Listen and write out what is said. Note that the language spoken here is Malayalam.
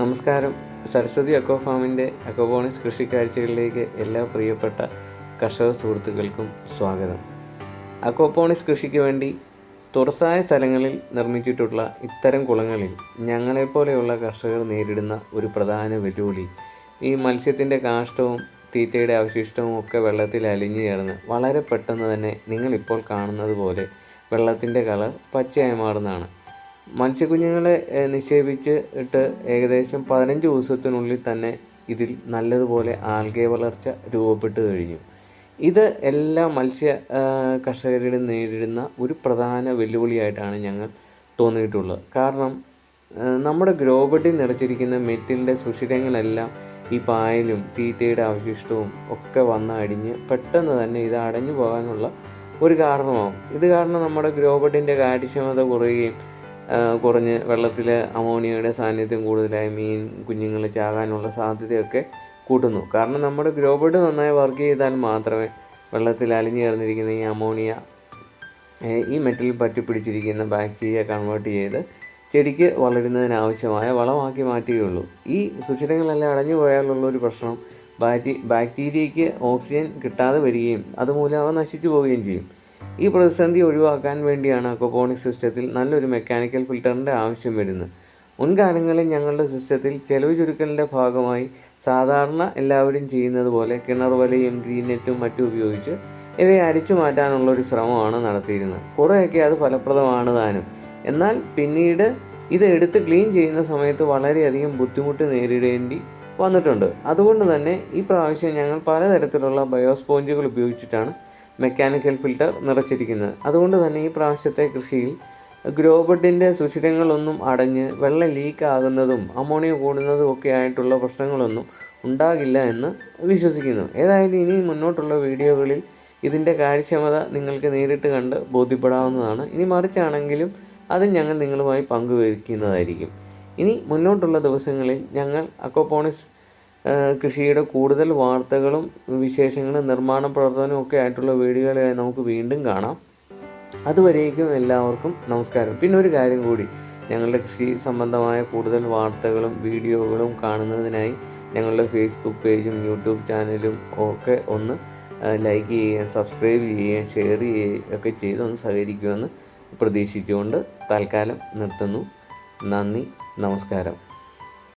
നമസ്കാരം. സരസ്വതി അക്കോ ഫാമിന്റെ അക്കോബോണിസ് കൃഷി കാഴ്ചകളിലേക്ക് എല്ലാ പ്രിയപ്പെട്ട കർഷക സുഹൃത്തുക്കൾക്കും സ്വാഗതം. അക്കോപോണിസ് കൃഷിക്ക് വേണ്ടി തുറസായ സ്ഥലങ്ങളിൽ നിർമ്മിച്ചിട്ടുള്ള ഇത്തരം കുളങ്ങളിൽ ഞങ്ങളെപ്പോലെയുള്ള കർഷകർ നേരിടുന്ന ഒരു പ്രധാന വെല്ലുവിളി ഈ മത്സ്യത്തിന്റെ കാഷ്ടവും തീറ്റയുടെ അവശിഷ്ടവും ഒക്കെ വെള്ളത്തിൽ അലിഞ്ഞു ചേർന്ന് വളരെ പെട്ടെന്ന് തന്നെ നിങ്ങളിപ്പോൾ കാണുന്നത് പോലെ വെള്ളത്തിന്റെ കളർ പച്ചയായി മാറുന്നതാണ്. മത്സ്യക്കുഞ്ഞുങ്ങളെ നിക്ഷേപിച്ച് ഇട്ട് ഏകദേശം പതിനഞ്ച് ദിവസത്തിനുള്ളിൽ തന്നെ ഇതിൽ നല്ലതുപോലെ ആൽഗെ വളർച്ച രൂപപ്പെട്ട് കഴിഞ്ഞു. ഇത് എല്ലാ മത്സ്യ കർഷകരുടെ നേരിടുന്ന ഒരു പ്രധാന വെല്ലുവിളിയായിട്ടാണ് ഞങ്ങൾ തോന്നിയിട്ടുള്ളത്. കാരണം നമ്മുടെ ഗ്രോബട്ടിൽ നിറച്ചിരിക്കുന്ന മെറ്റിലിന്റെ സുഷിരങ്ങളെല്ലാം ഈ പായലും തീറ്റയുടെ അവശിഷ്ടവും ഒക്കെ വന്ന് അടിഞ്ഞ് പെട്ടെന്ന് തന്നെ ഇത് അടഞ്ഞു പോകാനുള്ള ഒരു കാരണമാകും. ഇത് കാരണം നമ്മുടെ ഗ്രോബട്ടിന്റെ കാര്യക്ഷമത കുറയുകയും കുറഞ്ഞ് വെള്ളത്തിൽ അമോണിയയുടെ സാന്നിധ്യം കൂടുതലായി മീൻ കുഞ്ഞുങ്ങൾ ചാകാനുള്ള സാധ്യതയൊക്കെ കൂട്ടുന്നു. കാരണം നമ്മുടെ ഗ്രോബഡ് നന്നായി വർക്ക് ചെയ്താൽ മാത്രമേ വെള്ളത്തിൽ അലിഞ്ഞു ചേർന്നിരിക്കുന്ന ഈ അമോണിയ ഈ മെറ്റലിൽ പറ്റി പിടിച്ചിരിക്കുന്ന ബാക്ടീരിയ കൺവേർട്ട് ചെയ്ത് ചെടിക്ക് വളരുന്നതിനാവശ്യമായ വളമാക്കി മാറ്റുകയുള്ളൂ. ഈ സുഷിരങ്ങളെല്ലാം അടഞ്ഞു പോയാലുള്ള ഒരു പ്രശ്നം ബാക്ടീരിയയ്ക്ക് ഓക്സിജൻ കിട്ടാതെ വരികയും അതുമൂലം അവ നശിച്ചു പോവുകയും ചെയ്യും. ഈ പ്രതിസന്ധി ഒഴിവാക്കാൻ വേണ്ടിയാണ് അക്വപോണിക് സിസ്റ്റത്തിൽ നല്ലൊരു മെക്കാനിക്കൽ ഫിൽറ്ററിന്റെ ആവശ്യം വരുന്നത്. മുൻകാലങ്ങളിൽ ഞങ്ങളുടെ സിസ്റ്റത്തിൽ ചെലവ് ചുരുക്കലിന്റെ ഭാഗമായി സാധാരണ എല്ലാവരും ചെയ്യുന്നത് പോലെ കിണർ വലയും ഗ്രീൻ നെറ്റും മറ്റും ഉപയോഗിച്ച് ഇവയെ അരിച്ചു മാറ്റാനുള്ള ഒരു ശ്രമമാണ് നടത്തിയിരുന്നത്. കുറേയൊക്കെ അത് ഫലപ്രദമാണ് താനും. എന്നാൽ പിന്നീട് ഇത് എടുത്ത് ക്ലീൻ ചെയ്യുന്ന സമയത്ത് വളരെയധികം ബുദ്ധിമുട്ട് നേരിടേണ്ടി വന്നിട്ടുണ്ട്. അതുകൊണ്ട് തന്നെ ഈ പ്രാവശ്യം ഞങ്ങൾ പലതരത്തിലുള്ള ബയോസ്പോഞ്ചുകൾ ഉപയോഗിച്ചിട്ടാണ് മെക്കാനിക്കൽ ഫിൽട്ടർ നിറച്ചിരിക്കുന്നത്. അതുകൊണ്ട് തന്നെ ഈ പ്രാവശ്യത്തെ കൃഷിയിൽ ഗ്രോബഡിന്റെ സുഷിരങ്ങളൊന്നും അടഞ്ഞ് വെള്ളം ലീക്ക് ആകുന്നതും അമോണിയ കൂടുന്നതും ഒക്കെ ആയിട്ടുള്ള പ്രശ്നങ്ങളൊന്നും ഉണ്ടാകില്ല എന്ന് വിശ്വസിക്കുന്നു. ഏതായാലും ഇനി മുന്നോട്ടുള്ള വീഡിയോകളിൽ ഇതിന്റെ കാര്യക്ഷമത നിങ്ങൾക്ക് നേരിട്ട് കണ്ട് ബോധ്യപ്പെടാവുന്നതാണ്. ഇനി മറിച്ചാണെങ്കിലും അത് ഞങ്ങൾ നിങ്ങളുമായി പങ്കുവയ്ക്കുന്നതായിരിക്കും. ഇനി മുന്നോട്ടുള്ള ദിവസങ്ങളിൽ ഞങ്ങൾ അക്വപോണിക്സ് ആ, കൃഷിയുടെ കൂടുതൽ വാർത്തകളും വിശേഷങ്ങളും നിർമ്മാണ പ്രവർത്തനവും ഒക്കെ ആയിട്ടുള്ള വീഡിയോകളായി നമുക്ക് വീണ്ടും കാണാം. അതുവരേക്കും എല്ലാവർക്കും നമസ്കാരം. പിന്നെ ഒരു കാര്യം കൂടി ഞങ്ങളുടെ കൃഷി സംബന്ധമായ കൂടുതൽ വാർത്തകളും വീഡിയോകളും കാണുന്നതിനായി ഞങ്ങളുടെ ഫേസ്ബുക്ക് പേജും യൂട്യൂബ് ചാനലും ഒക്കെ ഒന്ന് ലൈക്ക് ചെയ്യുകയും സബ്സ്ക്രൈബ് ചെയ്യുകയും ഷെയർ ചെയ്യുകയും ഒക്കെ ചെയ്ത് ഒന്ന് സഹകരിക്കുമെന്ന് പ്രതീക്ഷിച്ചുകൊണ്ട് തൽക്കാലം നിർത്തുന്നു. നന്ദി നമസ്കാരം.